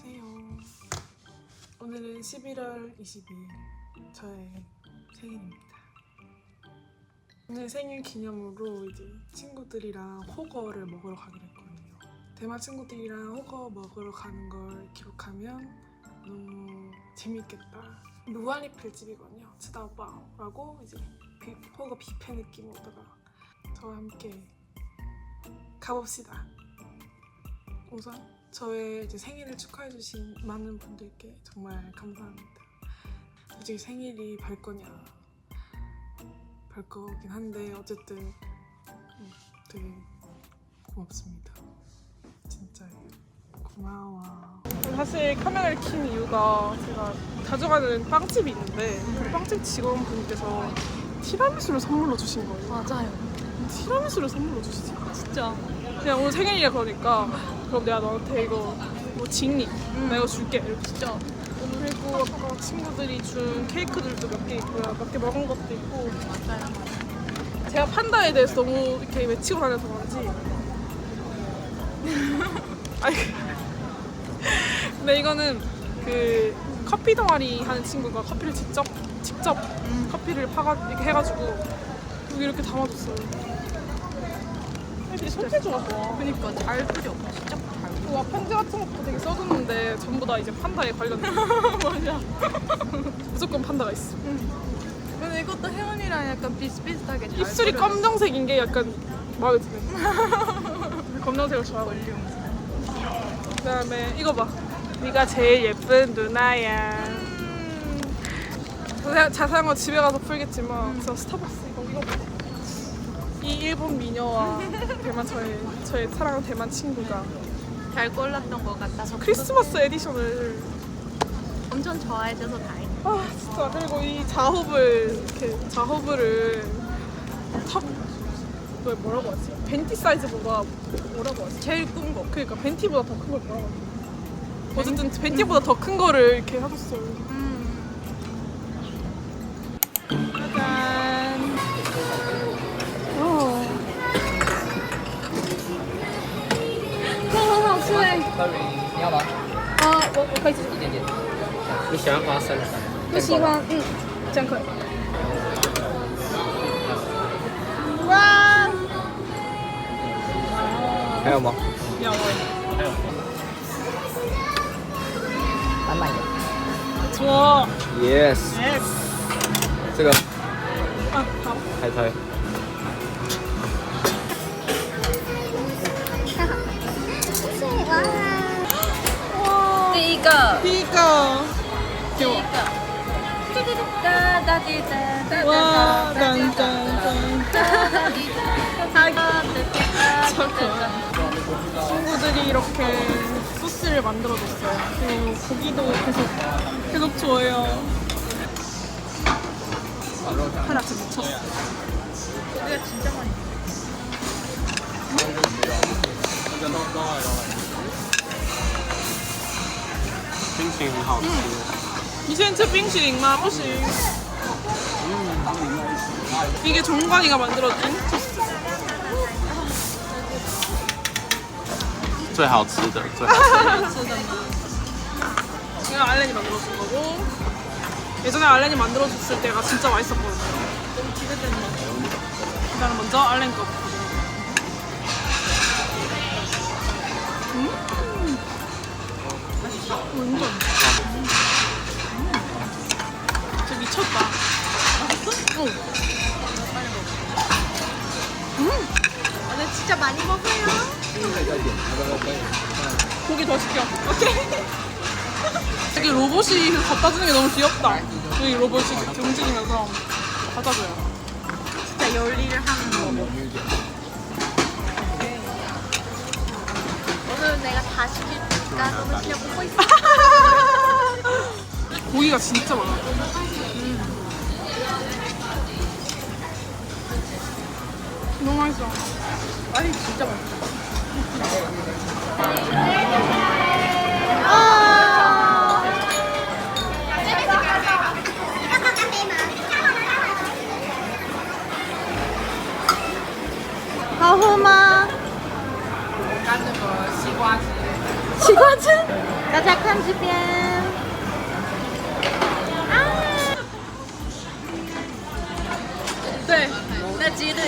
안녕하세요. 오늘은 11월 22일 저의 생일입니다. 오늘 생일 기념으로 이제 친구들이랑 호거를 먹으러 가기로 했거든요. 대만 친구들이랑 호거 먹으러 가는 걸 기록하면 너무 재밌겠다. 루아리펠 집이거든요. 치다오바오라고 이제 비, 호거 뷔페 느낌으로다가 저와 함께 가봅시다. 우선 저의 이제 생일을 축하해주신 많은 분들께 정말 감사합니다. 솔직히 생일이 별 거냐 별 거긴 한데 어쨌든 음, 되게 고맙습니다. 진짜예요. 고마워. 사실 카메라를 킨 이유가 제가 자주 가는 빵집이 있는데 그 빵집 직원분께서 티라미수를 선물로 주신 거예요. 맞아요. 티라미수를 선물로 주시지. 진짜. 그냥 오늘 생일이라 그러니까. 그럼 내가 너한테 이거 뭐 직리 내가 이거 줄게 이렇게. 진짜. 그리고 아까 친구들이 준 케이크들도 몇 개 있고요. 몇 개 먹은 것도 있고. 제가 판다에 대해서 너무 이렇게 외치고 다녀서 그런지. 아니 근데 이거는 그 커피 동아리 하는 친구가 커피를 직접 직접 커피를 파가 이렇게 해가지고 여기 이렇게 담아줬어요 애들이 손재주가 좋아 그니까 잘 뿌려. 진짜 잘 뿌려. 와 편지 같은 것도 되게 써줬는데 전부 다 이제 판다에 관련된 맞아 무조건 판다가 있어 근데 이것도 혜원이랑 약간 비슷비슷하게 잘 입술이 뿌려졌어. 검정색인 게 약간 마음에 드네 검정색을 좋아하고 볼륨. 그다음에 이거 봐 네가 제일 예쁜 누나야 음. 자세- 자세한 건 집에 가서 풀겠지만 저 스타벅스 이거 이거 봐. 이 일본 미녀와 대만 저의 저의 사랑하는 대만 친구가 잘 골랐던 것 같아서 크리스마스 에디션을 엄청 좋아해줘서 다행. 아 진짜 그리고 이 자호블 이렇게 자호블을 탑 뭐, 뭐라고 하지? 벤티 사이즈보다 뭐라고 하지? 제일 큰 거. 그러니까 벤티보다 더 큰 걸 뭐라고 하지? 어쨌든 벤티보다 더 큰 거를 이렇게 사줬어요. 음. 你要吗？啊，我我可以吃。一点点。你喜欢花生？不喜欢，嗯，这样可以。哇！还有吗？要味，还有。满满的。不错。Yes，Yes。这个啊，好。海苔。 피가 피가 귀여워 와 짠짠짠 친구들이 이렇게 소스를 만들어줬어요 그리고 고기도 계속 계속 줘요 하나 더 미쳤어 우리가 진짜 많이 心情很好吃。你现在吃冰淇淋吗？不行. 이게 정관이가 만들어준 소스. 最好吃的，最好吃的。 이거 알렌이 만들어준 거고 예전에 알렌이 만들어줬을 때가 진짜 맛있었거든요. 너무 기대된다. 일단 먼저 알렌 거. 완전. 음. 진짜 미쳤다. 맛있어? 응. 음, 오늘 진짜 많이 먹어요. 고기 더 시켜. 오케이. 되게 로봇이 갖다 주는 게 너무 귀엽다. 여기 로봇이 움직이면서 갖다 줘요. 진짜 요리를 하는 거. 오늘 내가 다 시킬 있어. 고기가 진짜 많아. 음. 너무 맛있어. 아니 진짜 맛있어. 那激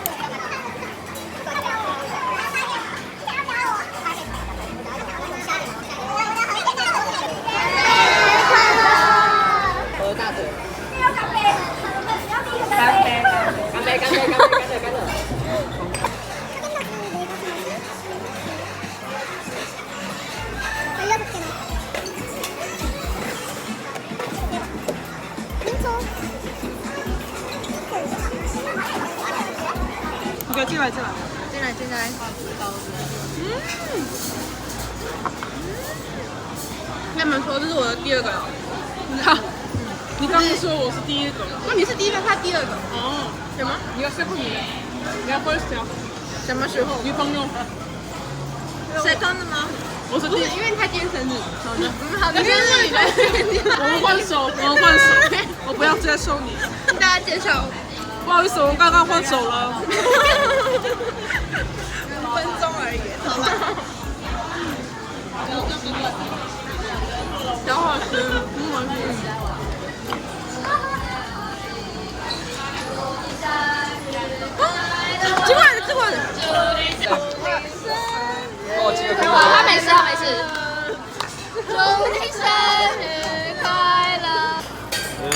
你给我进来，进来。进来，进来。嗯。跟你们说这是我的第二个了。哈，你刚刚说我是第一个。那你是第一个，他第二个。哦，什么？你要 second 你要 first？什么时候女朋友，谁当的吗？我是第一。因为他今天生日。好的。嗯，好的，生日你我们换手，我们换手，我不要接受你。跟大家介绍，不好意思，我们刚刚换手了。五分钟而已，好吧？小好吃，嗯，好吃。进过来的，进过来的。哦，这个好，他没事，他没事。祝你生日快乐！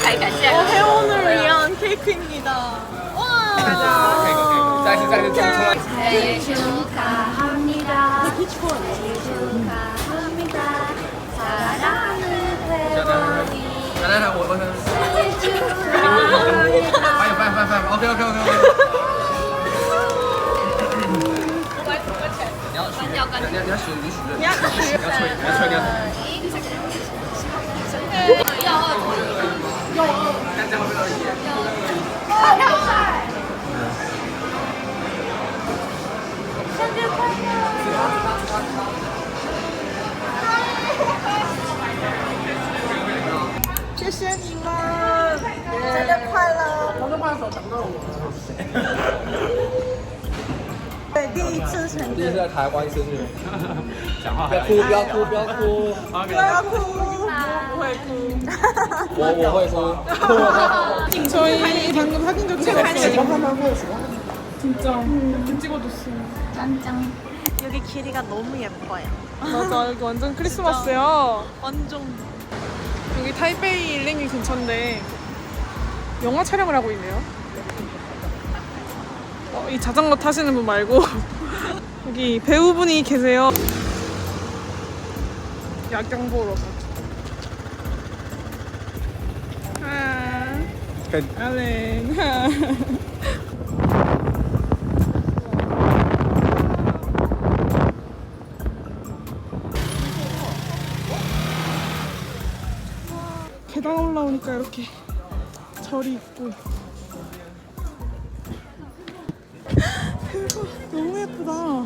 太感谢了。 회원을 위한 케이크입니다. 와.再次再次重来。 생일 축하합니다. 생일 축하합니다. 사랑하는 회원이 来来来，我我 생일 축하합니다. 翻译翻译翻译翻译，OK OK OK OK。你要许愿，你要你要许你许愿，你要许愿，你要吹，你要吹，你要吹。 谢谢你们，生日快乐！对，第一次成第一次在台湾生日，讲话还哭，不要哭，不要哭，不要，哭。我我会哭。 저희 방금 사진도 찍었어요. 진짜. 찍어줬어요. 짠짠. 여기 길이가 너무 예뻐요. 맞아, 여기 완전 크리스마스야. 완전 여기 타이베이 일링이 근처인데 영화 촬영을 하고 있네요. 어, 이 자전거 타시는 분 말고 여기 배우분이 계세요. 야경 보러 가 알렌. 계단 올라오니까 이렇게 절이 있고. 대박 너무 예쁘다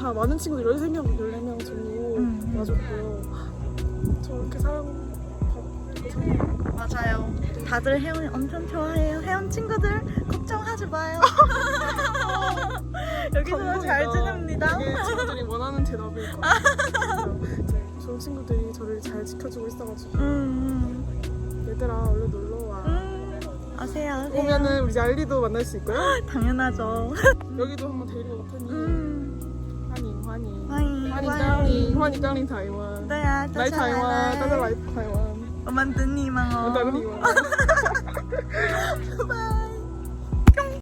다 많은 친구들 13명, 14명 정도 음. 와줬고요. 저 이렇게 사랑받고 사랑받고 맞아요. 다들 혜원이 엄청 좋아해요. 혜원 친구들 걱정하지 마요. 여기서 잘 지냅니다. 이게 친구들이 원하는 대답일 것 같아요. 좋은 친구들이 저를 잘 지켜주고 있어가지고 음, 얘들아 얼른 놀러와. 음. 아세요, 아세요. 오면은 우리 알리도 만날 수 있고요. 당연하죠. 여기도 한번 데리고 올 테니 음. 欢迎光临，欢迎光临台湾。对啊，来,台湾，大家来台湾。我们等你们哦。我等你们。拜拜。